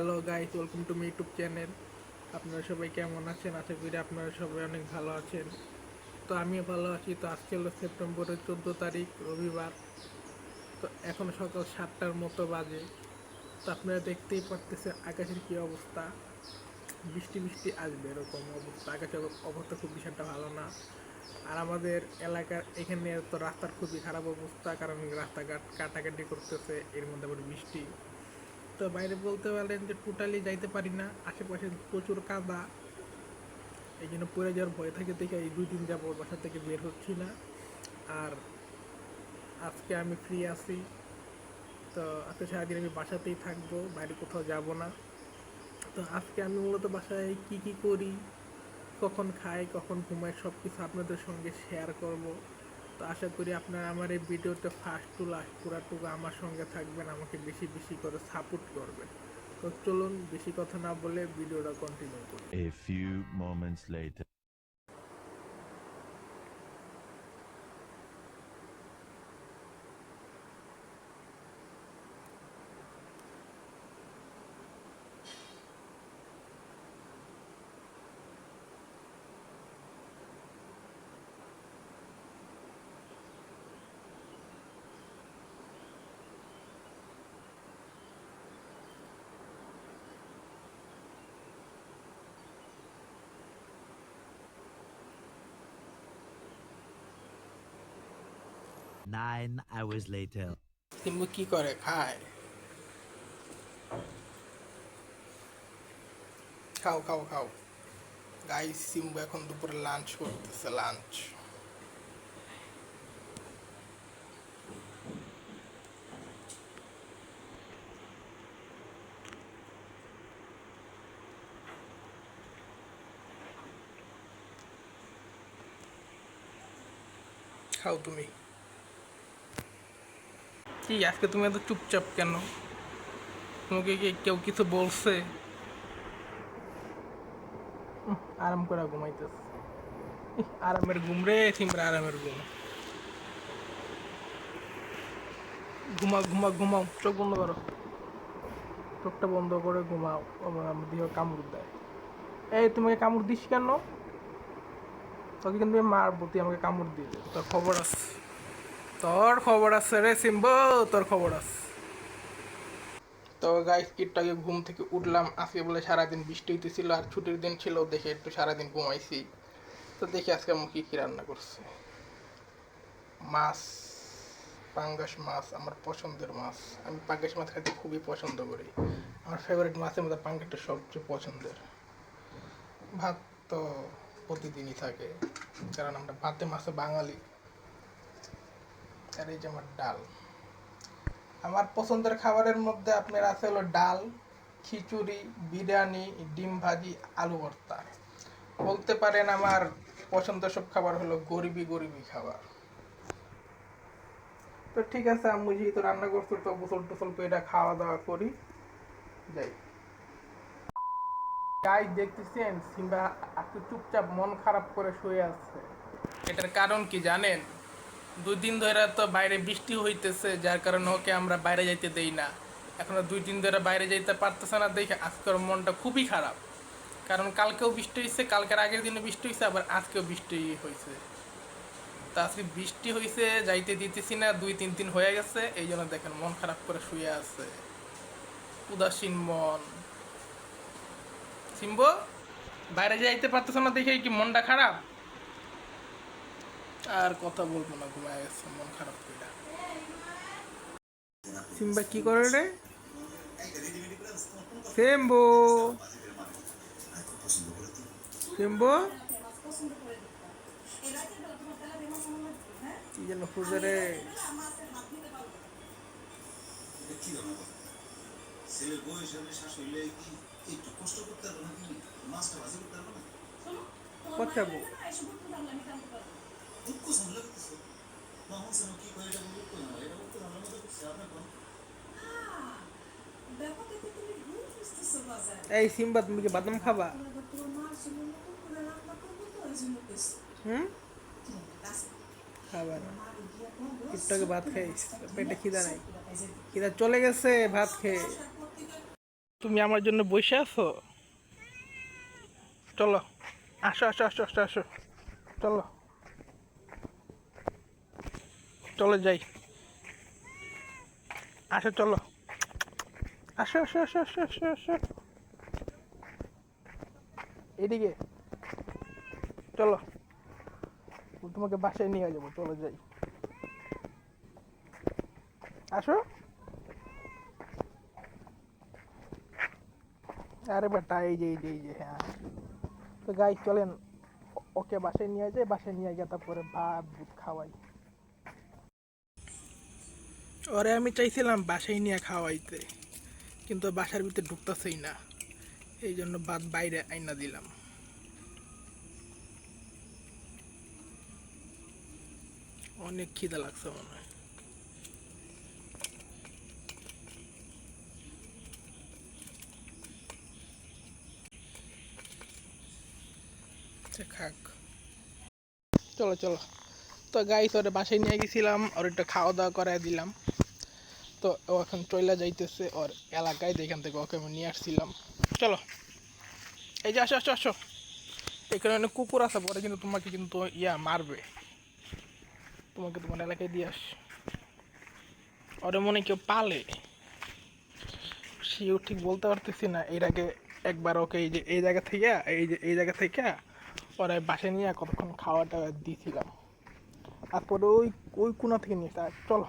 Hello guys welcome to me YouTube channel আপনারা সবাই কেমন আছেন? আশা করি আপনারা সবাই অনেক ভালো আছেন। তো আমিও ভালো আছি। তো আজকে হলো সেপ্টেম্বরের চোদ্দ তারিখ, রবিবার। তো এখন সকাল সাতটার মতো বাজে। তো আপনারা দেখতেই পারতেছেন আকাশের কী অবস্থা। বৃষ্টি বৃষ্টি আসবে এরকম অবস্থা। আকাশের অবস্থা খুব বিষয়টা ভালো না। আর আমাদের এলাকার এখানে তো রাস্তার খুবই খারাপ অবস্থা। কারণ রাস্তাঘাট কাটাকাটি করতেছে, এর মধ্যে আবার বৃষ্টি। তো বাইরে বলতে পারেন যে টোটালি যাইতে পারি না, আশেপাশে প্রচুর কাদা। এই জন্য পড়ে যাওয়ার ভয় থাকে দেখে এই দুই দিন যাব বাসা থেকে বের হচ্ছি না। আর আজকে আমি ফ্রি আছি। তো আজকে সারাদিন আমি বাসাতেই থাকব, বাইরে কোথাও যাব না। তো আজকে আমি মূলত বাসায় কি কি করি, কখন খাই, কখন ঘুমাই সব কিছু আপনাদের সঙ্গে শেয়ার করব। তো আশা করি আপনারা আমার এই ভিডিওতে ফার্স্ট টু লাস্ট পুরাটুকু আমার সঙ্গে থাকবেন, আমাকে বেশি বেশি করে সাপোর্ট করবেন তো চলুন, বেশি কথা না বলে ভিডিওটা কন্টিনিউ করি. Nine hours later. সিম্বু কি করে খায় খাও খাও খাও গাই সিম্বু এখন দুপুরে লাঞ্চ করতেছে লাঞ্চ খাও তুমি কি আজকে তুমি এত চুপচাপ কেন? তোমাকে কি কেউ কিছু বলছে? আরাম করে ঘুমাইতেছ। আরামের ঘুম রে, সিমরা আরামের ঘুম। ঘুমাও ঘুমাও ঘুমাও, চোখ বন্ধ করো। চোখটা বন্ধ করে ঘুমাও দেহ কামড় দেয়। এই তোমাকে কামড় দিস কেন? তোকে কিন্তু মারবো, তুই আমাকে কামড় দিলে তোর খবর আছে। তোর খবর আছে রে সিম্বো, তোর খবর আছে। তো গাইস আগে ঘুম থেকে উঠলাম, আজকে বলে সারাদিন বৃষ্টি হইতেছিল আর ছুটির দিন ছিল, দেখে একটু সারাদিন ঘুমাইছি। তো দেখি আজকে আমি কী কী রান্না করছে। মাছ, পাঙ্গাস মাছ, আমার পছন্দের মাছ। আমি পাঙ্গাস মাছ খেতে খুবই পছন্দ করি। আমার ফেভারিট মাছের মধ্যে পাঙ্গাসটা সবচেয়ে পছন্দের। ভাত তো প্রতিদিনই থাকে, কারণ আমরা ভাতে মাছে বাঙালি। আর এই যে আমার ডাল। আমার পছন্দের খাবারের মধ্যে আপনার আছে হলো ডাল, খিচুড়ি, বিরিয়ানি, ডিম ভাজি, আলু ভর্তা। বলতে পারেন আমার পছন্দের সব খাবার হলো গরিবি গরিবি খাবার। তো ঠিক আছে আম্মু, যেহেতু রান্না করছ তো গোসল টোসল করে এটা খাওয়া দাওয়া করি। যাই। গাই, দেখতেছেন? সিম্বা একটু চুপচাপ মন খারাপ করে শুয়ে আছে। এটার কারণ কি জানেন? দুই দিন ধরে তো বাইরে বৃষ্টি হইতেছে, যার কারণে ওকে আমরা বাইরে যাইতে দেই না। এখনও দুই দিন ধরে বাইরে যাইতে পারতেছে না দেখে আজকের মনটা খুবই খারাপ। কারণ কালকেও বৃষ্টি হয়েছে কালকের আগের দিনে বৃষ্টি হয়েছে আবার আজকেও বৃষ্টি হয়েছে তা আজকে বৃষ্টি হয়েছে যাইতে দিতেছি না, দুই তিন দিন হয়ে গেছে, এই জন্য দেখেন মন খারাপ করে শুয়ে আছে। উদাসীন মন। সিম্ব, বাইরে যাইতে পারতেছ না দেখে কি মনটা খারাপ? আর কথা বলব না, ঘুমায় গেছে, মন খারাপ করে সিম্বা কি করে রে? সিম্বু। সিম্বু? কি যেন খুঁজে রে। ছেলের বউ হিসাবে শাশুড়ি কি একটু কষ্ট করতে পারব নাকি মাছটা ভাজি করতে পারব না পচাবো দুঃখ সামলে করতেছে মামুন কি করে এটা না এটা আপনার কোন এই সিম্বা, তুমি কি বাদাম খাবা? হুম? খাবা না। একটু আগে ভাত খাইস পেটে খিদা নাই। খিদা চলে গেছে, ভাত খেয়ে। তুমি আমার জন্য বসে আছো? চলো। আসো আসো আসো আসো আসো। চলো। চলো যাই। আসো, চলো। আসো আসো আসো আসো আসো আসো। এদিকে। চলো। তোমাকে বাসায় নিয়ে যাব, চলো যাই। আসো। আরে বেটা, এই যে এই যে এই যে হ্যাঁ। তো গাই চলেন। ওকে বাসায় নিয়ে যায় বাসায় নিয়ে গিয়ে তারপরে ভুত খাওয়াই। ওরে আমি চাইছিলাম বাসায় নিয়ে খাওয়াইতে কিন্তু বাসার ভিতরে ঢুকতেছেই না। এই জন্য বাদ বাইরে আইনা দিলাম। অনেক খিদে লাগছে মনে হয়। আচ্ছা, খাক। চলো চলো। তো গাই তোরে বাসায় নিয়ে গেছিলাম, ওর একটু খাওয়া দাওয়া করাই দিলাম। তো ও এখন চলে যাইতেছে, ওর এলাকায় এখান থেকে ওকে আমি নিয়ে আসছিলাম। চলো। এই যে আসো আসো আসো। এখানে অনেক কুকুর আছে, পরে কিন্তু তোমাকে কিন্তু ইয়া মারবে। তোমাকে তোমার এলাকায় দিয়ে আস। ওরে মনে কেউ পালে। সেও ঠিক বলতে পারতেছি না। এর আগে একবার ওকে এই যে, এই জায়গা থেকে, এই যে, এই জায়গা থেকে ওরা বাসায় নিয়ে কতক্ষণ খাওয়া টাওয়া তারপরে ওই ওই কোনা থেকে নিয়ে আসা চলো।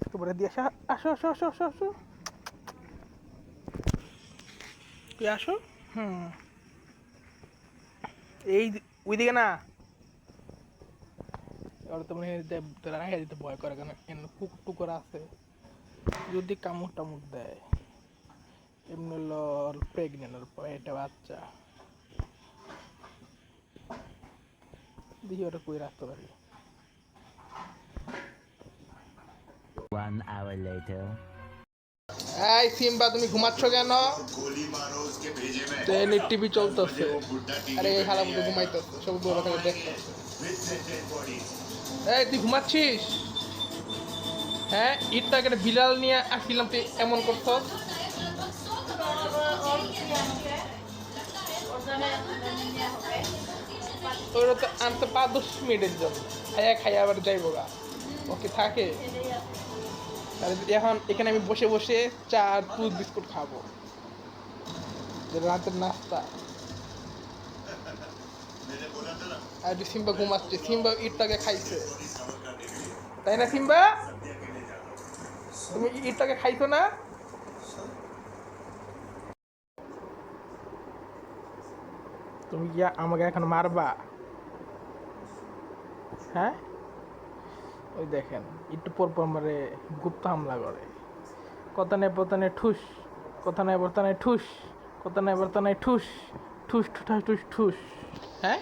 তারপরে দিয়ে আসা, আসো আসো আসো আসো আসো। তুই আসো, হুম। এই দি- ওইদিকে না। ওরা তো মনে হয় রাখা দিতে ভয় করে, কেন এমনি কুকুর টুকুর আছে যদি কামড় টামড় দেয়। এমনি হলো প্রেগনেন্ট পেটে বাচ্চা। দেখি ওটা কই রাখতে পারি? One hour later. এই সিম্বা তুমি ঘুমাচ্ছ কেন? ট্রেনের টিভি চলতেছে। আরে এই হালা মতো ঘুমাইতেছে সব থেকে এই তুই ঘুমাচ্ছিস? হ্যাঁ ইটটা একটা বিড়াল নিয়ে আসছিলাম তুই এমন করছ ওরা তো মিনিটের জন্য। খাইয়া খাইয়া আবার গা। ওকে থাকে? এখন এখানে আমি বসে বসে চা আর দুধ বিস্কুট খাব। রাতের নাস্তা। আর সিম্বা ঘুমাচ্ছে। সিম্বা ইটটাকে খাইছে। তাই না সিম্বা? তুমি ইটটাকে খাইছো না? তুমি কি আমাকে এখন মারবা? হ্যাঁ? ওই দেখেন, একটু পর পর আমারে গুপ্ত হামলা করে। কথা নেই পতা নেই, ঠুস। কথা নেই বর্তা নেই, ঠুস। কথা নেই বর্তা নেই, ঠুস। ঠুস ঠুস ঠুস ঠুস হ্যাঁ?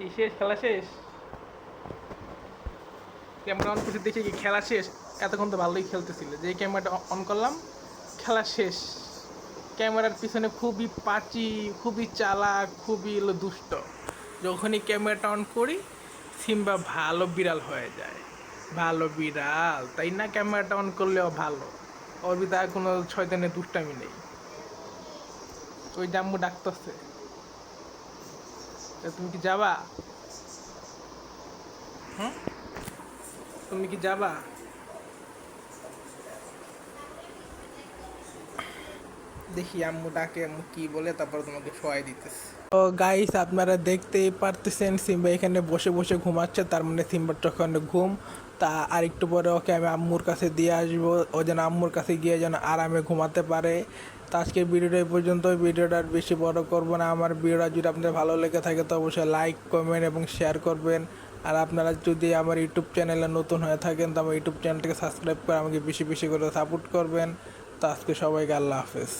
এই শেষ? খেলা শেষ? ক্যামেরা অন করতে দেখে কি খেলা শেষ? এতক্ষণ তো ভালোই খেলতেছিল। যে ক্যামেরাটা অন করলাম, খেলা শেষ। ক্যামেরার পিছনে খুবই পাচি, খুবই চালাক, খুবই দুষ্ট। যখনই ক্যামেরাটা অন করি, সিম্বা ভালো বিড়াল হয়ে যায়। ভালো বিড়াল, তাই না ক্যামেরাটা অন করলেও ভালো। ওর ভিতরে কোনো ছয়দিনের দুষ্টামি নেই। ওই জাম্মু ডাকতেছে। তুমি কি যাবা? হুম? তুমি কি যাবা? দেখি আম্মু ডাকে, আম্মু কি বলে, তারপর তোমাকে শোয়াই দিতেছে। তো গাইস আপনারা দেখতেই পারতেছেন, সিম্বা এখানে বসে বসে ঘুমাচ্ছে, তার মানে সিম্বার যখন ঘুম। তা আর একটু পরে ওকে আমি আম্মুর কাছে দিয়ে আসব, ও যেন আম্মুর কাছে গিয়ে যেন আরামে ঘুমাতে পারে। তো আজকে ভিডিওটা এই পর্যন্ত ভিডিওটা আর বেশি বড় করব না। আমার ভিডিওটা যদি আপনার ভালো লেগে থাকে, তো অবশ্যই লাইক কমেন্ট এবং শেয়ার করবেন। আর আপনারা যদি আমার ইউটিউব চ্যানেলে নতুন হয়ে থাকেন, তো আমার ইউটিউব চ্যানেলটাকে সাবস্ক্রাইব করে আমাকে বেশি বেশি করে সাপোর্ট করবেন। তো আজকে সবাইকে আল্লাহ হাফেজ।